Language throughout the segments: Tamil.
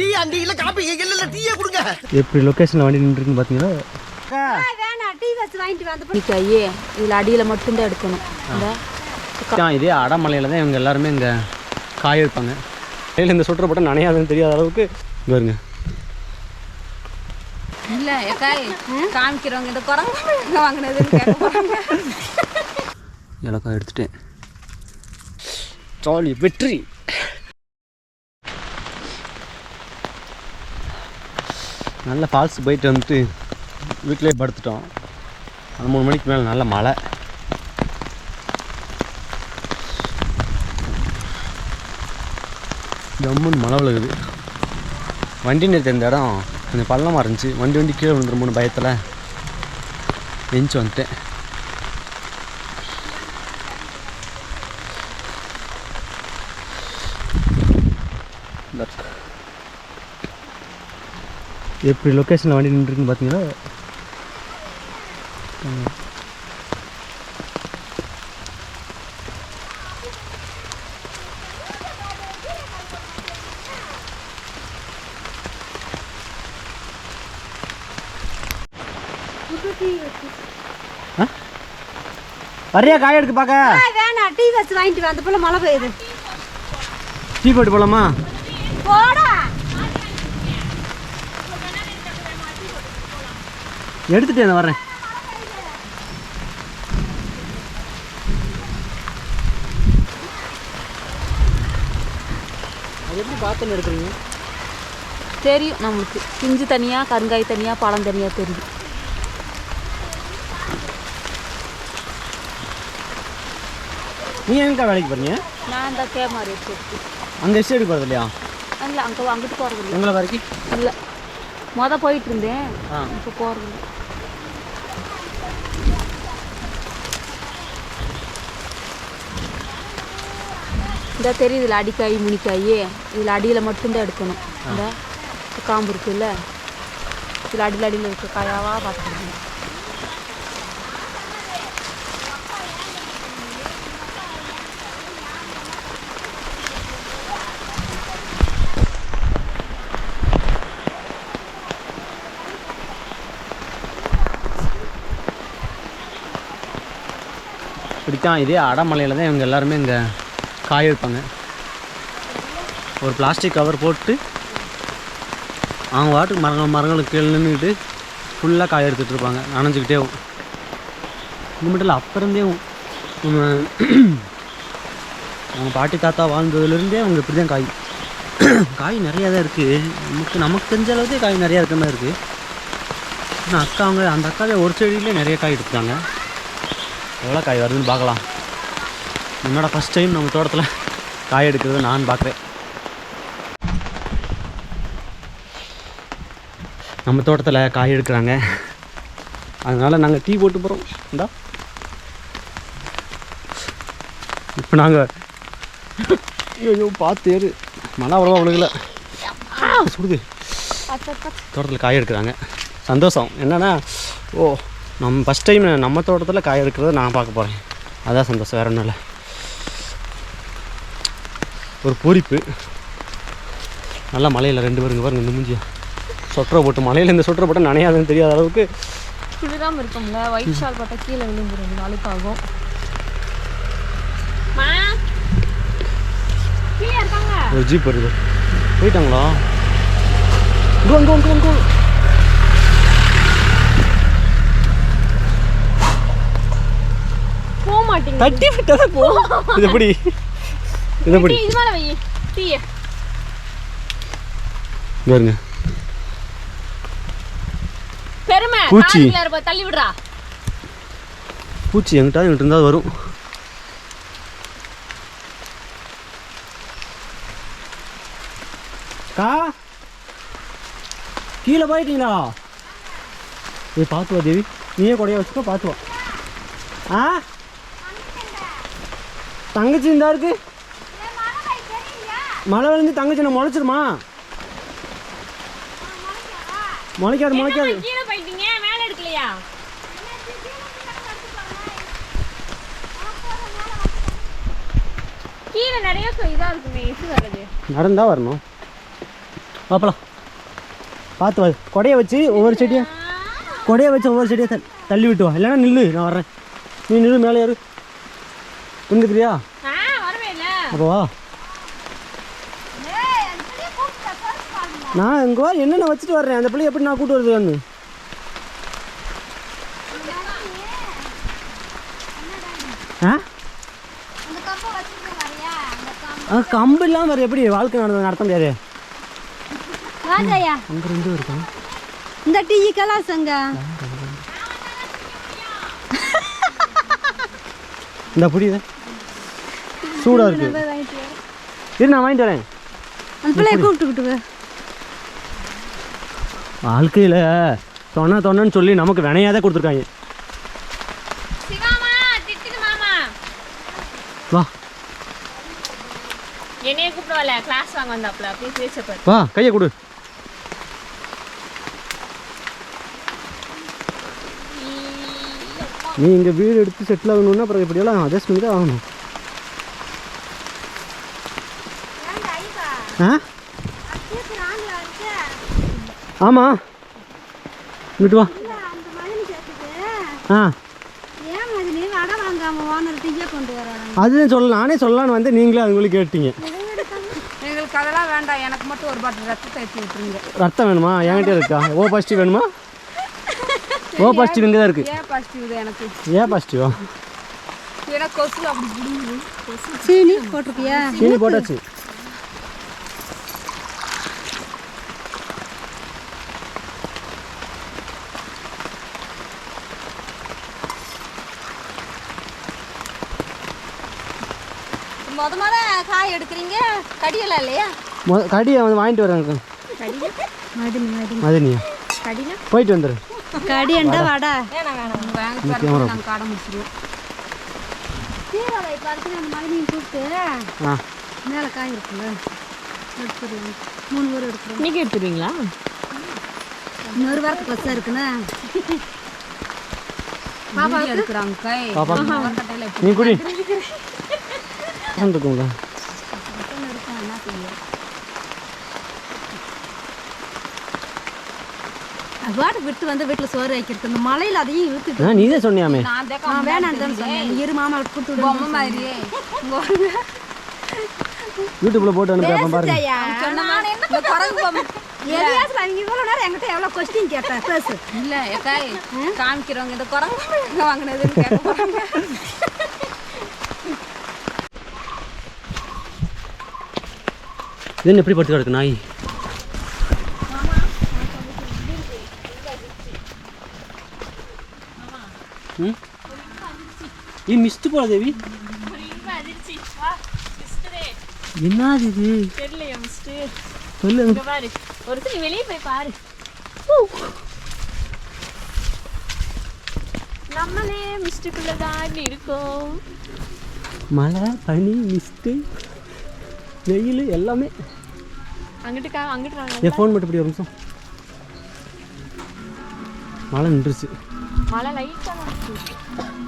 டீ அங்கேயும் காப்பி இங்க இல்ல டீயே கொடுங்க. எப்படி லொக்கேஷனில் வண்டி நின்றுருக்குன்னு பார்த்தீங்களா வேணாம் டீ வச்சு வாங்கிட்டு வந்து ஐயே இதில் அடியில் மட்டும்தான் எடுக்கணும். இந்த இதே அடமலையில் தான் இவங்க எல்லாருமே இங்கே காய வைப்பாங்க. கையில் இந்த சுற்ற போட்டு நனையாதுன்னு தெரியாத அளவுக்கு இங்கே வருங்க. இல்லை எக்காய் காமிக்கிறவங்க இந்த குரங்கு வாங்கினதுன்னு இலக்காய் எடுத்துட்டேன். ஜாலி வெற்றி. நல்ல ஃபால்ஸ் போயிட்டு வந்துட்டு வீட்டிலே படுத்துட்டோம். அந்த மூணு மணிக்கு மேலே நல்ல மழை. ஜம்முன்னு மழை விழுகுது. வண்டி நிறுத்த இந்த இடம் கொஞ்சம் பள்ளமாக இருந்துச்சு. வண்டி வண்டி கீழே விழுந்துருமோன்னு பயத்தில் எஞ்சி வந்துட்டேன். எப்படி லொக்கேஷனில் வண்டி நின்றுருக்குன்னு பார்த்தீங்களா வரியா காய எடுக்க பார்க்க? வேணாம் டீ வச்சு வாங்கிட்டு வந்து போல மழை பெய்யுது. டீ போட்டு போலாமா? போடா. எடுத்துட்டு நான் வரேன் அது எப்படி பார்த்து எடுக்கிறீங்க? தெரியும் நம்மளுக்கு. பிஞ்சு தனியாக கருங்காய் தனியாக பழம் தனியாக தெரியும். நீங்கள் எங்கக்கா வேலைக்கு போகிறீங்க நான் இந்த கேமாரி அங்கே எஸ்டேட் போகிறது இல்லையா இல்லை அங்கே அங்கிட்டு போகிறது இல்லை உங்களை வரைக்கும்? இல்லை. மொதல் போயிட்டு இருந்தேன் இப்போ போகிறது இந்த தெரியுதுல அடிக்காய் முனிக்காய்? இதில் அடியில் மட்டும்தான் எடுக்கணும். இந்த காம்பு இருக்குல்ல? இதில் அடியில் அடியில் இருக்க காயாவாக பார்த்துக்கணும் இதுதான் இதே. அடமலையில் தான் இவங்க எல்லாருமே இங்கே காய வைப்பாங்க. ஒரு பிளாஸ்டிக் கவர் போட்டு அவங்க வாட்டுக்கு மரங்கள் மரங்களுக்கு கீழே நின்றுக்கிட்டு ஃபுல்லாக காய எடுத்துகிட்டு இருப்பாங்க. நனைஞ்சிக்கிட்டே இது மட்டும் இல்லை அப்போருந்தே நம்ம அவங்க பாட்டி தாத்தா வாழ்ந்ததுலேருந்தே அவங்க இப்படி தான் காய். காய் நிறையா தான் இருக்குது நமக்கு நமக்கு தெரிஞ்ச அளவுக்கு காய் நிறையா இருக்கிற மாதிரி இருக்குது ஆனால் அக்கா அவங்க அந்த அக்காவே ஒரு செடியிலே நிறைய காய் எடுத்துட்டாங்க. எவ்வளோ காய் வருதுன்னு பார்க்கலாம். என்னோட ஃபஸ்ட் டைம் நம்ம தோட்டத்தில் காய் எடுக்கிறத நான் பார்க்குறேன். நம்ம தோட்டத்தில் காய் எடுக்கிறாங்க. அதனால் நாங்கள் டீ போட்டு போகிறோம் இந்தா. இப்போ நாங்கள் ஐயோ பார்த்து ஏறு. மழை அவ்வளோவா விழுகல. சுடுது. தோட்டத்தில் காய் எடுக்கிறாங்க. சந்தோஷம். என்னன்னா ஓ நம்ம ஃபஸ்ட் டைம் நம்ம தோட்டத்தில் காய் எடுக்கிறத நான் பார்க்க போகிறேன் அதான் சந்தோஷம் வேற ஒன்றும் இல்லை. ஒரு பூரிப்பு. நல்லா மலையில் ரெண்டு பேருங்க பாருங்க இந்த மூஞ்சியா. சொட்டரை போட்டு மலையில் இந்த சொட்டரை போட்டு நனையாதுன்னு தெரியாத அளவுக்கு. குளிராமல் இருக்கும்ல ஒயிட் ஷால் போட்டா கீழே விழுந்துரும் அழுக்காகும் ஒரு ஜீப் வருது. போயிட்டாங்களா? இங்கே இங்கே இங்கே இங்கே மாட்டீங்க. தட்டி விட்டா போ இது எப்படி? இது எப்படி? இது மேலே வை. இங்க வருங்க. பெருமை பூச்சி. தள்ளி விடுறா. பூச்சி எங்கிட்ட எங்கிட்ட இருந்தால் வரும். கா கீழே போயிட்டீங்களா? ஏய் பார்த்து வா தேவி. நீயே கொடையா வச்சுக்கோ பார்த்து வா ஆ? தங்கச்சி இந்தா இருக்கு? மழை விழுந்து தங்கச்சி நான் முளைச்சிருமா? முளைக்காது முளைக்காது. நடந்தா வரணும். பார்ப்பலாம் பார்த்து வா. கொடையை வச்சு ஒவ்வொரு செடியை கொடையை வச்சு ஒவ்வொரு செடியை த- தள்ளி விட்டு வா. இல்லைன்னா நில்லு நான் வர்றேன். நீ நில்லு மேலே ஏறு. நின்றுக்கிறியா அப்போ வா. நான் இங்கே வா என்னென்ன வச்சுட்டு வர்றேன் அந்த பிள்ளை எப்படி நான் கூட்டு வருது ஆ? கம்பு இல்லாமல் வேறு எப்படி வாழ்க்கை நடத்த நடத்த முடியாது? அங்கே ரெண்டு இருக்கும் இந்த டீ கலாசங்க. இந்த புரியுது? சூடாக இருக்கு. இரு நான் வாங்கிட்டு வரேன். கூப்பிட்டுக்கிட்டு வாழ்க்கையில் தொண்ணா தொண்ணன்னு சொல்லி நமக்கு வினையாதே கொடுத்துருக்காங்க. சிவாமா திட்டுது மாமா. வா. என்னைய கூப்பிடுவாள் கிளாஸ் வாங்க வந்தாப்புல அப்படியே பேசப்பாரு வா கையை கொடு. நீ இங்கே வீடு எடுத்து செட்டில் ஆகணும்னா அப்புறம் இப்படியெல்லாம் அட்ஜஸ்ட் பண்ணி தான் ஆகணும். ஆ? ஆமாம் இங்கிட்டு வா. ஆ. அதுதான் சொல்ல நானே சொல்லலான்னு வந்து நீங்களே அதுங்களுக்கு கேட்டீங்க. எங்களுக்கு அதெல்லாம் வேண்டாம். எனக்கு மட்டும் ஒரு பாட்டில் ரத்தத்தை ஏற்றி விட்டுருங்க. ரத்தம் வேணுமா? என்கிட்ட இருக்கா? ஓ பாசிட்டிவ் வேணுமா? ஓ பாசிட்டிவ் இங்கே தான் இருக்கு. ஏன் பாசிட்டிவ் இது எனக்கு? ஏன் பாசிட்டிவா ஏன்னா கொசு அப்படி சீனி போட்டிருக்கியா? சீனி போட்டாச்சு. முத முத காய் எடுக்கிறீங்க கடியெல்லாம் இல்லையா? கடியை வந்து வாங்கிட்டு வரேன் மதினி மதினி. மதினியா? கடினா போயிட்டு வந்துடு கடி எண்டா வடை. நாங்கள் காடை முடிச்சிடுவோம் சீரலை பார்த்து அந்த மதினியும் கூப்பிட்டு ஆ. மேலே காய் இருக்குல்ல எடுத்துருவோம் மூணு பேர் எடுத்துருவோம் இன்னைக்கு எடுத்துருவீங்களா இன்னொரு வாரத்துக்கு பஸ்ஸாக இருக்குண்ணா பாப்பா எடுக்கிறாங்க காய் பாப்பா. நீ குடி. இருக்குங்களா வாட்டு விட்டு வந்து வீட்டில் சோறு வைக்கிறது. இந்த மலையில் அதையும் இழுத்துட்டு ஆ நீ தான் சொன்னியாமே நான் வேணான்னு தான் சொன்னேன். இரு மாமா கொடுத்து விடு. பொம்மை மாதிரியே. யூடியூப்ல போட்டு அனுப்பி பாருங்க. என்கிட்ட எவ்வளோ கொஸ்டின் கேட்டேன்? பேசு. இல்லை காமிக்கிறவங்க இந்த குரங்கு வாங்கினதுன்னு கேட்க போகிறாங்க இது என்ன எப்படி படுத்து கிடக்கு நாய் ஏ மிஸ்ட் போல தேவி. என்னது இது? தெரியலையா மிஸ்டர் சொல்லு இங்க பாரு ஒருத்தர் வெளியே போய் பாரு நம்மளே மிஸ்டுக்குள்ள தான் இருக்கோம். மழை பனி மிஸ்ட்டு வெயில் எல்லாமே. அங்கிட்டு அங்கிட்டு என் ஃபோன் மட்டும் இப்படி ஒரு நிமிஷம். மழை நின்றுச்சு. மழை லைட்டா தான்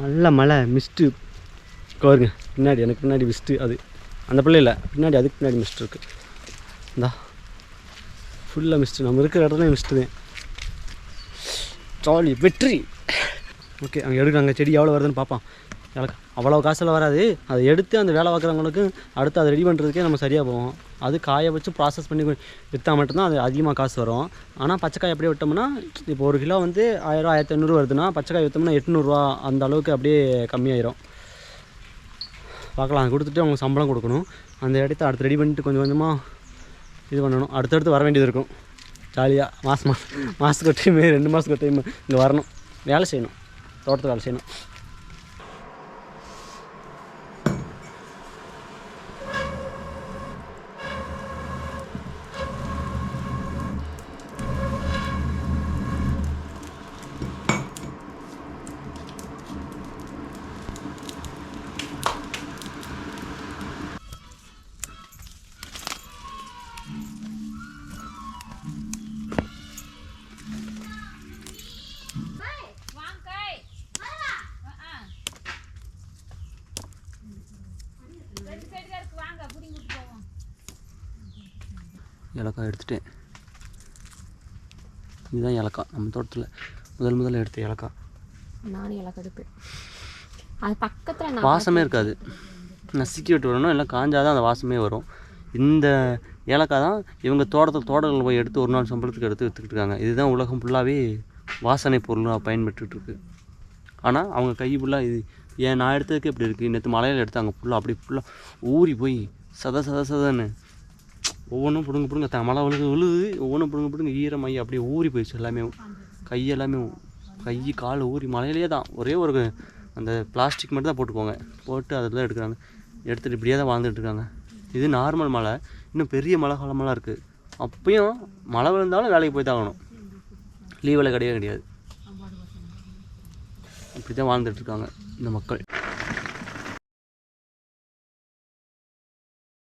நல்ல மழை மிஸ்ட்டு பாருங்க பின்னாடி எனக்கு பின்னாடி மிஸ்ட்டு அது. அந்த பிள்ளை இல்லை பின்னாடி அதுக்கு பின்னாடி மிஸ்ட் இருக்குது இந்தா ஃபுல்லாக மிஸ்ட்டு நம்ம இருக்கிற இடத்துல மிஸ்ட்டு தான். ஜாலி வெற்றி. ஓகே அங்கே எடுக்கிறாங்க செடி எவ்வளோ வருதுன்னு பார்ப்போம். எனக்கு அவ்வளோ காசில் வராது. அதை எடுத்து அந்த வேலை பார்க்குறவங்களுக்கு அடுத்து அதை ரெடி பண்ணுறதுக்கே நம்ம சரியாக போவோம். அது காய வச்சு ப்ராசஸ் பண்ணி விற்றா மட்டும்தான் அது அதிகமாக காசு வரும். ஆனால் பச்சைக்காய் அப்படியே விட்டோம்னா இப்போ ஒரு கிலோ வந்து ஆயிரம் ஆயிரத்தி ஐநூறு வருதுன்னா பச்சைக்காய் விற்றோம்னா எட்நூறுரூவா அந்த அளவுக்கு அப்படியே கம்மியாயிரும். பார்க்கலாம் அது கொடுத்துட்டு அவங்க சம்பளம் கொடுக்கணும். அந்த இடத்த அடுத்து ரெடி பண்ணிட்டு கொஞ்சம் கொஞ்சமாக இது பண்ணணும். அடுத்தடுத்து வர வேண்டியது இருக்கும். ஜாலியாக மாதம் மாதம் மாதத்துக்கு ஒரு டைம் ரெண்டு மாதத்துக்கு ஒரு டைம் இங்கே வரணும். வேலை செய்யணும். தோட்டத்தில் வேலை செய்யணும். இலக்காய் எடுத்துட்டேன். இதுதான் இலக்காய் நம்ம தோட்டத்தில் முதல் முதல்ல எடுத்த இலக்காய் நானும் இலக்காய் எடுப்பேன். அது பக்கத்தில் வாசமே இருக்காது. நசுக்கி விட்டு வரணும் இல்லை காஞ்சாதான் அந்த வாசமே வரும். இந்த ஏலக்காய் தான் இவங்க தோட்டத்தை தோட்டங்கள் போய் எடுத்து ஒரு நாள் சம்பளத்துக்கு எடுத்து விற்றுக்கிட்டு இருக்காங்க. இதுதான் உலகம் ஃபுல்லாகவே வாசனை பொருளாக பயன்பட்டுருக்கு ஆனால் அவங்க கை ஃபுல்லாக இது ஏன் நான் எடுத்ததுக்கு இப்படி இருக்குது நேற்று மலையில் எடுத்தாங்க ஃபுல்லாக அப்படி ஃபுல்லாக ஊறி போய் சத சத சதன்னு. ஒவ்வொன்றும் பிடுங்க பிடுங்க த மழை விழுகு விழுது. ஒவ்வொன்றும் பிடுங்க பிடுங்க ஈரமாயி அப்படியே ஊறி போயிடுச்சு எல்லாமே. கை எல்லாமே கை கால் ஊறி மலையிலேயே தான். ஒரே ஒரு அந்த பிளாஸ்டிக் மட்டும் தான் போட்டுக்கோங்க. போட்டு அதில் தான் எடுக்கிறாங்க. எடுத்துகிட்டு இப்படியே தான் வாழ்ந்துட்டு இருக்காங்க. இது நார்மல் மழை இன்னும் பெரிய மழை காலமெல்லாம் இருக்குது அப்பயும் மழை விழுந்தாலும் வேலைக்கு போய் தான் ஆகணும் லீவில் கிடையவே கிடையாது. இப்படி தான் வாழ்ந்துட்டுருக்காங்க இந்த மக்கள்.